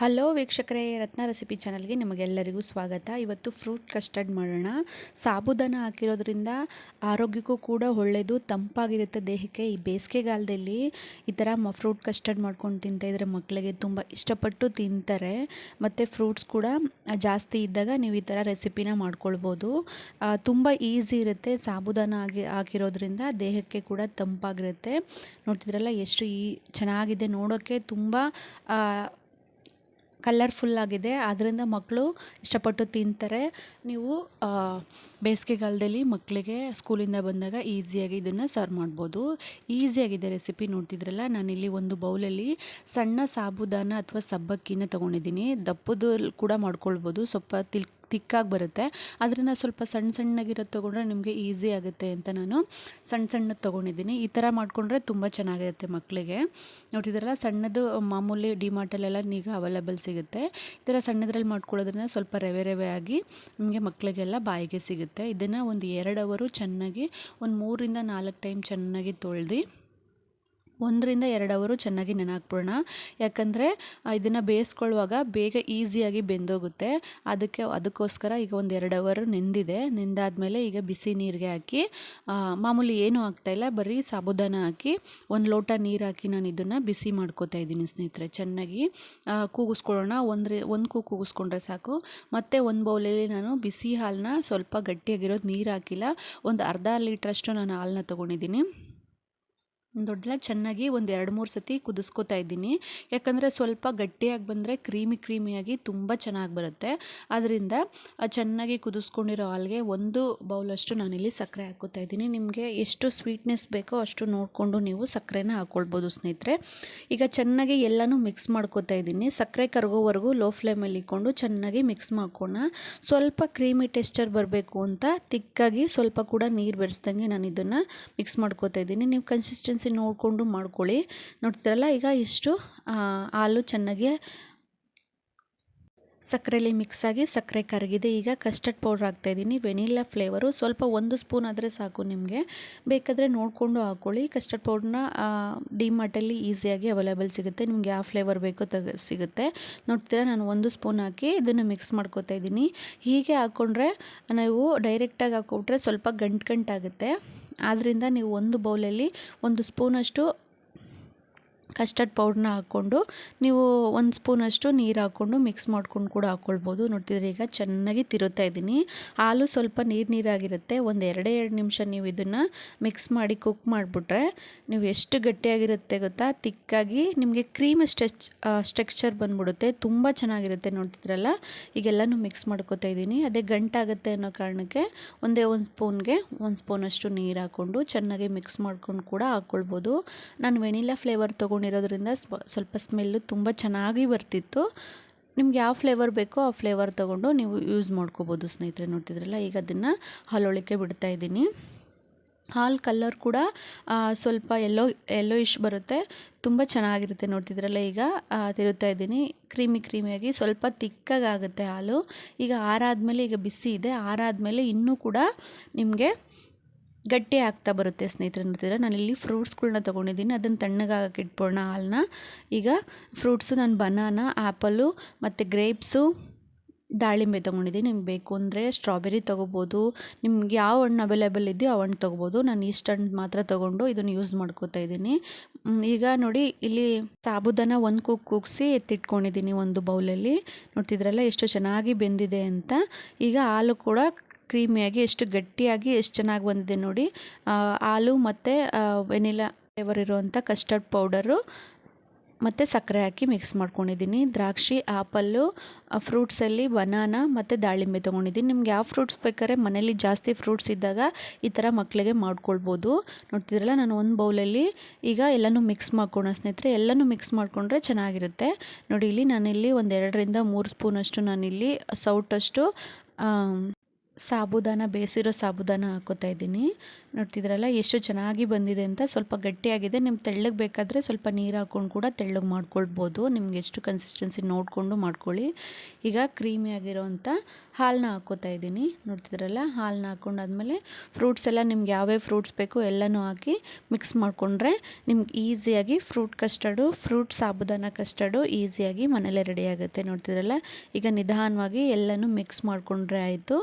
Hello ವೀಕ್ಷಕರೇ, ರತ್ನ recipe ಚಾನಲ್ಗೆ ನಿಮಗೆಲ್ಲರಿಗೂ ಸ್ವಾಗತ. ಇವತ್ತು ಫ್ರೂಟ್ ಕಸ್ಟರ್ಡ್ ಮಾಡೋಣ. ಸಾಬುದಾನ ಹಾಕಿರೋದ್ರಿಂದ ಆರೋಗ್ಯಕ್ಕೂ ಕೂಡ ಒಳ್ಳೆಯದು ತಂಪಾಗಿರುತ್ತೆ ದೇಹಕ್ಕೆ. ಈ ಬೇಸಿಗೆಗಾಲದಲ್ಲಿ ಈ ಥರ ಮ, ಫ್ರೂಟ್ ಕಸ್ಟರ್ಡ್ ಮಾಡ್ಕೊಂಡು ತಿಂತಾಯಿದ್ರೆ ಮಕ್ಕಳಿಗೆ ತುಂಬ ಇಷ್ಟಪಟ್ಟು ತಿಂತಾರೆ. ಮತ್ತು ಫ್ರೂಟ್ಸ್ ಕೂಡ ಜಾಸ್ತಿ ಇದ್ದಾಗ ನೀವು ಈ ಥರ ರೆಸಿಪಿನ ಮಾಡ್ಕೊಳ್ಬೋದು. ತುಂಬ ಈಸಿ ಇರುತ್ತೆ. ಸಾಬುದಾನ ಆಗಿ ಹಾಕಿರೋದ್ರಿಂದ ದೇಹಕ್ಕೆ ಕೂಡ ತಂಪಾಗಿರುತ್ತೆ. ನೋಡ್ತಿದ್ರಲ್ಲ, ಎಷ್ಟು ಈ ಚೆನ್ನಾಗಿದೆ ನೋಡೋಕ್ಕೆ. ತುಂಬ ಕಲರ್ಫುಲ್ಲಾಗಿದೆ ಆದ್ದರಿಂದ ಮಕ್ಕಳು ಇಷ್ಟಪಟ್ಟು ತಿಂತಾರೆ. ನೀವು ಬೇಸಿಗೆಗಾಲದಲ್ಲಿ ಮಕ್ಕಳಿಗೆ ಸ್ಕೂಲಿಂದ ಬಂದಾಗ ಈಸಿಯಾಗಿ ಇದನ್ನು ಸರ್ವ್ ಮಾಡ್ಬೋದು. ಈಸಿಯಾಗಿದೆ ರೆಸಿಪಿ ನೋಡ್ತಿದ್ರಲ್ಲ? ನಾನಿಲ್ಲಿ ಒಂದು ಬೌಲಲ್ಲಿ ಸಣ್ಣ ಸಾಬುದಾನ ಅಥವಾ ಸಬ್ಬಕ್ಕಿನ ತೊಗೊಂಡಿದ್ದೀನಿ. ದಪ್ಪದಲ್ಲಿ ಕೂಡ ಮಾಡ್ಕೊಳ್ಬೋದು. ಸ್ವಲ್ಪ ತಿಲ್ ತಿಕ್ಕಾಗಿ ಬರುತ್ತೆ. ಅದರಿಂದ ಸ್ವಲ್ಪ ಸಣ್ಣ ಸಣ್ಣಗಿರೋದು ತೊಗೊಂಡ್ರೆ ನಿಮಗೆ ಈಸಿ ಆಗುತ್ತೆ ಅಂತ ನಾನು ಸಣ್ಣ ಸಣ್ಣದು ತೊಗೊಂಡಿದ್ದೀನಿ. ಈ ಥರ ಮಾಡಿಕೊಂಡ್ರೆ ತುಂಬ ಚೆನ್ನಾಗಿರುತ್ತೆ ಮಕ್ಕಳಿಗೆ ನೋಡ್ತಿದ್ರಲ್ಲ ಸಣ್ಣದು ಮಾಮೂಲಿ ಡಿಮಾರ್ಟಲ್ಲೆಲ್ಲ ಈಗ ಅವೈಲೇಬಲ್ ಸಿಗುತ್ತೆ. ಈ ಥರ ಸಣ್ಣದ್ರಲ್ಲಿ ಮಾಡ್ಕೊಳ್ಳೋದ್ರಿಂದ ಸ್ವಲ್ಪ ರವೆ ರವೆ ಆಗಿ ನಿಮಗೆ ಮಕ್ಕಳಿಗೆಲ್ಲ ಬಾಯಿಗೆ ಸಿಗುತ್ತೆ. ಇದನ್ನು ಒಂದು ಎರಡು ಅವರು ಚೆನ್ನಾಗಿ, ಒಂದು ಮೂರಿಂದ ನಾಲ್ಕು ಟೈಮ್ ಚೆನ್ನಾಗಿ ತೊಳೆದು ಒಂದರಿಂದ ಎರಡು ಅವರು ಚೆನ್ನಾಗಿ ನೆನೆ ಯಾಕಂದರೆ ಇದನ್ನು ಬೇಯಿಸ್ಕೊಳ್ಳುವಾಗ ಬೇಗ ಈಸಿಯಾಗಿ ಬೆಂದೋಗುತ್ತೆ. ಅದಕ್ಕೆ, ಅದಕ್ಕೋಸ್ಕರ ಈಗ ಒಂದು ಎರಡು ಅವರು ನೆಂದಿದೆ. ನೆಂದಾದಮೇಲೆ ಈಗ ಬಿಸಿ ನೀರಿಗೆ ಹಾಕಿ ಮಾಮೂಲಿ ಏನೂ ಆಗ್ತಾಯಿಲ್ಲ ಬರೀ ಸಾಬುದಾನ ಹಾಕಿ, ಒಂದು ಲೋಟ ನೀರು ಹಾಕಿ ನಾನು ಇದನ್ನು ಬಿಸಿ ಮಾಡ್ಕೋತಾ ಇದ್ದೀನಿ ಸ್ನೇಹಿತರೆ, ಚೆನ್ನಾಗಿ. ಕೂಗಿಸ್ಕೊಳ್ಳೋಣ. ಒಂದ್ರೆ, ಒಂದು ಕೂ ಕೂಗಿಸ್ಕೊಂಡ್ರೆ ಸಾಕು. ಮತ್ತು ಒಂದು ಬೌಲಲ್ಲಿ ನಾನು ಬಿಸಿ ಹಾಲನ್ನ ಸ್ವಲ್ಪ ಗಟ್ಟಿಯಾಗಿರೋದು ನೀರು ಹಾಕಿಲ್ಲ. ಒಂದು ಅರ್ಧ ಲೀಟ್ರಷ್ಟು ನಾನು ಹಾಲನ್ನ ತೊಗೊಂಡಿದ್ದೀನಿ. ದೊಡ್ಡ ಚೆನ್ನಾಗಿ ಒಂದು ಎರಡು ಮೂರು ಸತಿ ಕುದಿಸ್ಕೊತಾ ಇದ್ದೀನಿ. ಯಾಕಂದರೆ ಸ್ವಲ್ಪ ಗಟ್ಟಿಯಾಗಿ ಬಂದರೆ ಕ್ರೀಮಿ ಕ್ರೀಮಿಯಾಗಿ ತುಂಬ ಚೆನ್ನಾಗಿ ಬರುತ್ತೆ. ಅದರಿಂದ ಚೆನ್ನಾಗಿ ಕುದಿಸ್ಕೊಂಡಿರೋ ಹಾಲಿಗೆ ಒಂದು ಬೌಲಷ್ಟು ನಾನಿಲ್ಲಿ ಸಕ್ಕರೆ ಹಾಕೋತಾ ಇದ್ದೀನಿ. ನಿಮಗೆ ಎಷ್ಟು ಸ್ವೀಟ್ನೆಸ್ ಬೇಕೋ ಅಷ್ಟು ನೋಡಿಕೊಂಡು ನೀವು ಸಕ್ಕರೆನ ಹಾಕ್ಕೊಳ್ಬೋದು ಸ್ನೇಹಿತರೆ. ಈಗ ಚೆನ್ನಾಗಿ ಎಲ್ಲನೂ ಮಿಕ್ಸ್ ಮಾಡ್ಕೋತಾ ಇದ್ದೀನಿ. ಸಕ್ಕರೆ ಕರಗೋವರೆಗೂ ಲೋ ಫ್ಲೇಮಲ್ಲಿ ಇಟ್ಕೊಂಡು ಚೆನ್ನಾಗಿ ಮಿಕ್ಸ್ ಮಾಡ್ಕೋಣ ಸ್ವಲ್ಪ ಕ್ರೀಮಿ ಟೆಕ್ಸ್ಚರ್ ಬರಬೇಕು ಅಂತ ತಿಕ್ಕಾಗಿ ಸ್ವಲ್ಪ ಕೂಡ ನೀರು ಬೆರೆಸ್ದಂಗೆ ನಾನು ಇದನ್ನು ಮಿಕ್ಸ್ ಮಾಡ್ಕೋತಾ ಇದ್ದೀನಿ. ನೀವು ಕನ್ಸಿಸ್ಟೆನ್ಸಿ ನೋಡಿಕೊಂಡು ಮಾಡ್ಕೊಳ್ಳಿ. ನೋಡ್ತಿರಲ್ಲ ಈಗ ಇಷ್ಟು ಹಾಲು ಚೆನ್ನಾಗಿ ಸಕ್ಕರೆಯಲ್ಲಿ ಮಿಕ್ಸ್ ಆಗಿ ಸಕ್ಕರೆ ಕರಗಿದೆ. ಈಗ ಕಸ್ಟರ್ಡ್ ಪೌಡ್ರ್ ಹಾಕ್ತಾಯಿದ್ದೀನಿ ವೆನಿಲ್ಲಾ ಫ್ಲೇವರು ಸ್ವಲ್ಪ ಒಂದು ಸ್ಪೂನ್ ಆದರೆ ಸಾಕು ನಿಮಗೆ. ಬೇಕಾದರೆ ನೋಡಿಕೊಂಡು ಹಾಕ್ಕೊಳ್ಳಿ ಕಸ್ಟರ್ಡ್ ಪೌಡ್ರನ್ನ ಡಿಮಾರ್ಟಲ್ಲಿ ಈಸಿಯಾಗಿ ಅವೈಲೇಬಲ್ ಸಿಗುತ್ತೆ. ನಿಮ್ಗೆ ಯಾವ ಫ್ಲೇವರ್ ಬೇಕೋ ತಗ ಸಿಗುತ್ತೆ. ನೋಡ್ತೀರಾ? ನಾನು ಒಂದು ಸ್ಪೂನ್ ಹಾಕಿ ಇದನ್ನು ಮಿಕ್ಸ್ ಮಾಡ್ಕೋತಾ ಇದ್ದೀನಿ. ಹೀಗೆ ಹಾಕ್ಕೊಂಡ್ರೆ ನಾವು ಡೈರೆಕ್ಟಾಗಿ ಹಾಕ್ಕೊಟ್ರೆ ಸ್ವಲ್ಪ ಗಂಟು ಗಂಟಾಗುತ್ತೆ. ಆದ್ದರಿಂದ ನೀವು ಒಂದು ಬೌಲಲ್ಲಿ ಒಂದು ಸ್ಪೂನಷ್ಟು ಕಸ್ಟರ್ಡ್ ಪೌಡ್ರನ್ನ ಹಾಕ್ಕೊಂಡು ನೀವು ಒಂದು ಸ್ಪೂನಷ್ಟು ನೀರು ಹಾಕ್ಕೊಂಡು ಮಿಕ್ಸ್ ಮಾಡ್ಕೊಂಡು ಕೂಡ ಹಾಕ್ಕೊಳ್ಬೋದು. ನೋಡ್ತಿದ್ರೆ ಈಗ ಚೆನ್ನಾಗಿ ತಿರುತ್ತಾ ಇದ್ದೀನಿ. ಹಾಲು ಸ್ವಲ್ಪ ನೀರು ನೀರಾಗಿರುತ್ತೆ. ಒಂದು ಎರಡೇ ಎರಡು ನಿಮಿಷ ನೀವು ಇದನ್ನು ಮಿಕ್ಸ್ ಮಾಡಿ ಕುಕ್ ಮಾಡಿಬಿಟ್ರೆ ನೀವು ಎಷ್ಟು ಗಟ್ಟಿಯಾಗಿರುತ್ತೆ ಗೊತ್ತಾ? ತಿಕ್ಕಾಗಿ ನಿಮಗೆ ಕ್ರೀಮ್ ಸ್ಟೆಚ್ ಸ್ಟ್ರಕ್ಚರ್ ಬಂದ್ಬಿಡುತ್ತೆ. ತುಂಬ ಚೆನ್ನಾಗಿರುತ್ತೆ ನೋಡ್ತಿದ್ರಲ್ಲ? ಈಗೆಲ್ಲನೂ ಮಿಕ್ಸ್ ಮಾಡ್ಕೋತಾ ಇದ್ದೀನಿ. ಅದೇ ಗಂಟಾಗುತ್ತೆ ಅನ್ನೋ ಕಾರಣಕ್ಕೆ ಒಂದೇ ಒಂದು ಸ್ಪೂನ್ಗೆ ಒಂದು ಸ್ಪೂನಷ್ಟು ನೀರು ಹಾಕ್ಕೊಂಡು ಚೆನ್ನಾಗಿ ಮಿಕ್ಸ್ ಮಾಡ್ಕೊಂಡು ಕೂಡ ಹಾಕ್ಕೊಳ್ಬೋದು. ನಾನು ವೆನಿಲಾ ಫ್ಲೇವರ್ ತೊಗೊಂಡು ಇರೋದ್ರಿಂದ ಸ್ವಲ್ಪ ಸ್ಮೆಲ್ಲು ತುಂಬ ಚೆನ್ನಾಗಿ ಬರ್ತಿತ್ತು. ನಿಮ್ಗೆ ಯಾವ ಫ್ಲೇವರ್ ಬೇಕೋ ಆ ಫ್ಲೇವರ್ ತೊಗೊಂಡು ನೀವು ಯೂಸ್ ಮಾಡ್ಕೋಬೋದು ಸ್ನೇಹಿತರೆ, ನೋಡ್ತಿದ್ರಲ್ಲ? ಈಗ ಅದನ್ನು ಹಾಲೊಳಿಕೆ ಬಿಡ್ತಾ ಇದ್ದೀನಿ. ಹಾಲು ಕಲ್ಲರ್ ಕೂಡ ಸ್ವಲ್ಪ ಎಲ್ಲೋ ಎಲ್ಲೋ ಇಶ್ ಬರುತ್ತೆ. ತುಂಬ ಚೆನ್ನಾಗಿರುತ್ತೆ, ನೋಡ್ತಿದ್ರಲ್ಲ? ಈಗ ತಿರುತ್ತಾ ಇದ್ದೀನಿ. ಕ್ರೀಮಿ, ಕ್ರೀಮಿಯಾಗಿ ಸ್ವಲ್ಪ ತಿಕ್ಕಾಗುತ್ತೆ ಹಾಲು. ಈಗ ಆರಾದಮೇಲೆ ಈಗ ಬಿಸಿ ಇದೆ. ಆರಾದಮೇಲೆ ಇನ್ನೂ ಕೂಡ ನಿಮಗೆ ಗಟ್ಟಿ ಆಗ್ತಾ ಬರುತ್ತೆ ಸ್ನೇಹಿತರೆ ನೋಡ್ತಿದ್ರೆ ನಾನಿಲ್ಲಿ ಫ್ರೂಟ್ಸ್ಗಳನ್ನ ತೊಗೊಂಡಿದ್ದೀನಿ. ಅದನ್ನು ತಣ್ಣಗಾಗಕ್ಕೆ ಇಟ್ಬೋಣ ಹಾಲನ್ನ. ಈಗ ಫ್ರೂಟ್ಸು ನಾನು ಬನಾನಾ ಆ್ಯಪಲು ಮತ್ತು ಗ್ರೇಪ್ಸು ದಾಳಿಂಬೆ ತೊಗೊಂಡಿದ್ದೀನಿ. ನಿಮ್ಗೆ ಬೇಕು ಅಂದರೆ ಸ್ಟ್ರಾಬೆರಿ ತೊಗೋಬೋದು. ನಿಮ್ಗೆ ಯಾವ ಹಣ್ಣು ಅವೈಲೇಬಲ್ ಇದೆಯೋ ಆ ಹಣ್ಣು ತೊಗೋಬೋದು. ನಾನು ಇಷ್ಟು ಹಣ್ಣು ಮಾತ್ರ ತೊಗೊಂಡು ಇದನ್ನು ಯೂಸ್ ಮಾಡ್ಕೋತಾ ಇದ್ದೀನಿ. ಈಗ ನೋಡಿ, ಇಲ್ಲಿ ಸಾಬುದಾನ ಒಂದು ಕೂಗ್ ಕೂಗಿಸಿ ಎತ್ತಿಟ್ಕೊಂಡಿದ್ದೀನಿ ಒಂದು ಬೌಲಲ್ಲಿ ನೋಡ್ತಿದ್ರಲ್ಲ ಎಷ್ಟು ಚೆನ್ನಾಗಿ ಬೆಂದಿದೆ ಅಂತ. ಈಗ ಹಾಲು ಕೂಡ ಕ್ರೀಮಿಯಾಗಿ, ಎಷ್ಟು ಗಟ್ಟಿಯಾಗಿ, ಎಷ್ಟು ಚೆನ್ನಾಗಿ ಬಂದಿದೆ ನೋಡಿ. ಹಾಲು ಮತ್ತು ವೆನಿಲಾ ಫ್ಲೇವರ್ ಇರುವಂಥ ಕಸ್ಟರ್ಡ್ ಪೌಡರು ಮತ್ತು ಸಕ್ಕರೆ ಹಾಕಿ ಮಿಕ್ಸ್ ಮಾಡ್ಕೊಂಡಿದ್ದೀನಿ. ದ್ರಾಕ್ಷಿ ಆ್ಯಪಲ್ಲು ಫ್ರೂಟ್ಸಲ್ಲಿ ಬನಾನ ಮತ್ತು ದಾಳಿಂಬೆ ತೊಗೊಂಡಿದ್ದೀನಿ. ನಿಮ್ಗೆ ಯಾವ ಫ್ರೂಟ್ಸ್ ಬೇಕಾದ್ರೆ ಮನೇಲಿ ಜಾಸ್ತಿ ಫ್ರೂಟ್ಸ್ ಇದ್ದಾಗ ಈ ಥರ ಮಕ್ಕಳಿಗೆ ಮಾಡ್ಕೊಳ್ಬೋದು. ನೋಡ್ತಿದ್ರಲ್ಲ, ನಾನು ಒಂದು ಬೌಲಲ್ಲಿ ಈಗ ಎಲ್ಲನೂ ಮಿಕ್ಸ್ ಮಾಡ್ಕೊಳೋ ಸ್ನೇಹಿತರೆ. ಎಲ್ಲನೂ ಮಿಕ್ಸ್ ಮಾಡಿಕೊಂಡ್ರೆ ಚೆನ್ನಾಗಿರುತ್ತೆ. ನೋಡಿ, ಇಲ್ಲಿ ನಾನಿಲ್ಲಿ ಒಂದು ಎರಡರಿಂದ ಮೂರು ಸ್ಪೂನಷ್ಟು ನಾನಿಲ್ಲಿ ಸೌಟಷ್ಟು ಸಾಬುದಾನ ಬೇಯಿಸಿರೋ ಸಾಬುದಾನ ಹಾಕೋತಾ ಇದ್ದೀನಿ. ನೋಡ್ತಿದ್ರಲ್ಲ, ಎಷ್ಟು ಚೆನ್ನಾಗಿ ಬಂದಿದೆ ಅಂತ ಸ್ವಲ್ಪ ಗಟ್ಟಿಯಾಗಿದೆ. ನಿಮ್ಮ ತೆಳ್ಳಗೆ ಬೇಕಾದರೆ ಸ್ವಲ್ಪ ನೀರು ಹಾಕ್ಕೊಂಡು ಕೂಡ ತೆಳ್ಳಗೆ ಮಾಡ್ಕೊಳ್ಬೋದು. ನಿಮ್ಗೆ ಎಷ್ಟು ಕನ್ಸಿಸ್ಟೆನ್ಸಿ ನೋಡಿಕೊಂಡು ಮಾಡ್ಕೊಳ್ಳಿ. ಈಗ ಕ್ರೀಮಿ ಆಗಿರೋವಂಥ ಹಾಲನ್ನ ಹಾಕೋತಾ ಇದ್ದೀನಿ. ನೋಡ್ತಿದ್ರಲ್ಲ ಹಾಲನ್ನ ಹಾಕ್ಕೊಂಡಾದ್ಮೇಲೆ ಫ್ರೂಟ್ಸ್ ಎಲ್ಲ ನಿಮ್ಗೆ ಯಾವ್ಯಾವ ಫ್ರೂಟ್ಸ್ ಬೇಕು ಎಲ್ಲನೂ ಹಾಕಿ ಮಿಕ್ಸ್ ಮಾಡಿಕೊಂಡ್ರೆ ನಿಮ್ಗೆ ಈಸಿಯಾಗಿ fruit custard fruit sabudana custard ಈಸಿಯಾಗಿ ಮನೇಲೇ ರೆಡಿ ಆಗುತ್ತೆ. ನೋಡ್ತಿದ್ರಲ್ಲ, ಈಗ ನಿಧಾನವಾಗಿ ಎಲ್ಲನೂ ಮಿಕ್ಸ್ ಮಾಡಿಕೊಂಡ್ರೆ ಆಯಿತು.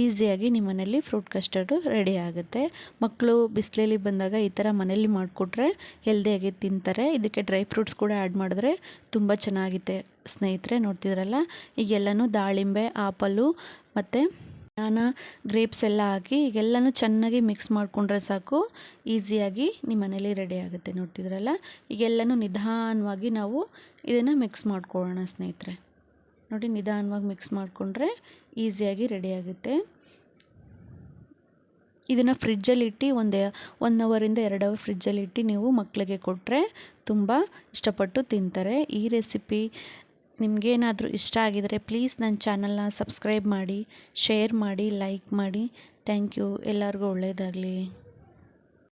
ಈಸಿಯಾಗಿ ನಿಮ್ಮ ಮನೇಲಿ ಫ್ರೂಟ್ ಕಸ್ಟರ್ಡು ರೆಡಿ ಆಗುತ್ತೆ. ಮಕ್ಕಳು ಬಿಸಿಲಲ್ಲಿ ಬಂದಾಗ ಈ ಥರ ಮನೇಲಿ ಮಾಡಿಕೊಟ್ರೆ ಹೆಲ್ದಿಯಾಗಿ ತಿಂತಾರೆ. ಇದಕ್ಕೆ ಡ್ರೈ ಫ್ರೂಟ್ಸ್ ಕೂಡ ಆ್ಯಡ್ ಮಾಡಿದ್ರೆ ತುಂಬ ಚೆನ್ನಾಗಿದೆ ಸ್ನೇಹಿತರೆ ನೋಡ್ತಿದ್ರಲ್ಲ ಈಗೆಲ್ಲನೂ ದಾಳಿಂಬೆ, ಆಪಲು ಮತ್ತು ನಾನಾ ಗ್ರೇಪ್ಸ್ ಎಲ್ಲ ಹಾಕಿ ಈಗೆಲ್ಲನೂ ಚೆನ್ನಾಗಿ ಮಿಕ್ಸ್ ಮಾಡಿಕೊಂಡ್ರೆ ಸಾಕು, ಈಸಿಯಾಗಿ ನಿಮ್ಮ ಮನೇಲಿ ರೆಡಿ ಆಗುತ್ತೆ. ನೋಡ್ತಿದ್ರಲ್ಲ ಈಗೆಲ್ಲನೂ ನಿಧಾನವಾಗಿ ನಾವು ಇದನ್ನು ಮಿಕ್ಸ್ ಮಾಡ್ಕೊಳ್ಳೋಣ ಸ್ನೇಹಿತರೆ. ನೋಡಿ ನಿಧಾನವಾಗಿ ಮಿಕ್ಸ್ ಮಾಡಿಕೊಂಡ್ರೆ ಈಸಿಯಾಗಿ ರೆಡಿಯಾಗುತ್ತೆ ಇದನ್ನು ಫ್ರಿಜ್ಜಲ್ಲಿ ಇಟ್ಟು ಒಂದೇ ಒನ್ ಅವರಿಂದ ಎರಡು ಅವರ್ ಫ್ರಿಜ್ಜಲ್ಲಿ ಇಟ್ಟು ನೀವು ಮಕ್ಕಳಿಗೆ ಕೊಟ್ಟರೆ ತುಂಬ ಇಷ್ಟಪಟ್ಟು ತಿಂತಾರೆ. ಈ ರೆಸಿಪಿ ನಿಮಗೇನಾದರೂ ಇಷ್ಟ ಆಗಿದರೆ ಪ್ಲೀಸ್ ನನ್ನ ಚಾನಲ್ನ ಸಬ್ಸ್ಕ್ರೈಬ್ ಮಾಡಿ, ಶೇರ್ ಮಾಡಿ, ಲೈಕ್ ಮಾಡಿ. Thank you. ಎಲ್ಲರಿಗೂ ಒಳ್ಳೆಯದಾಗಲಿ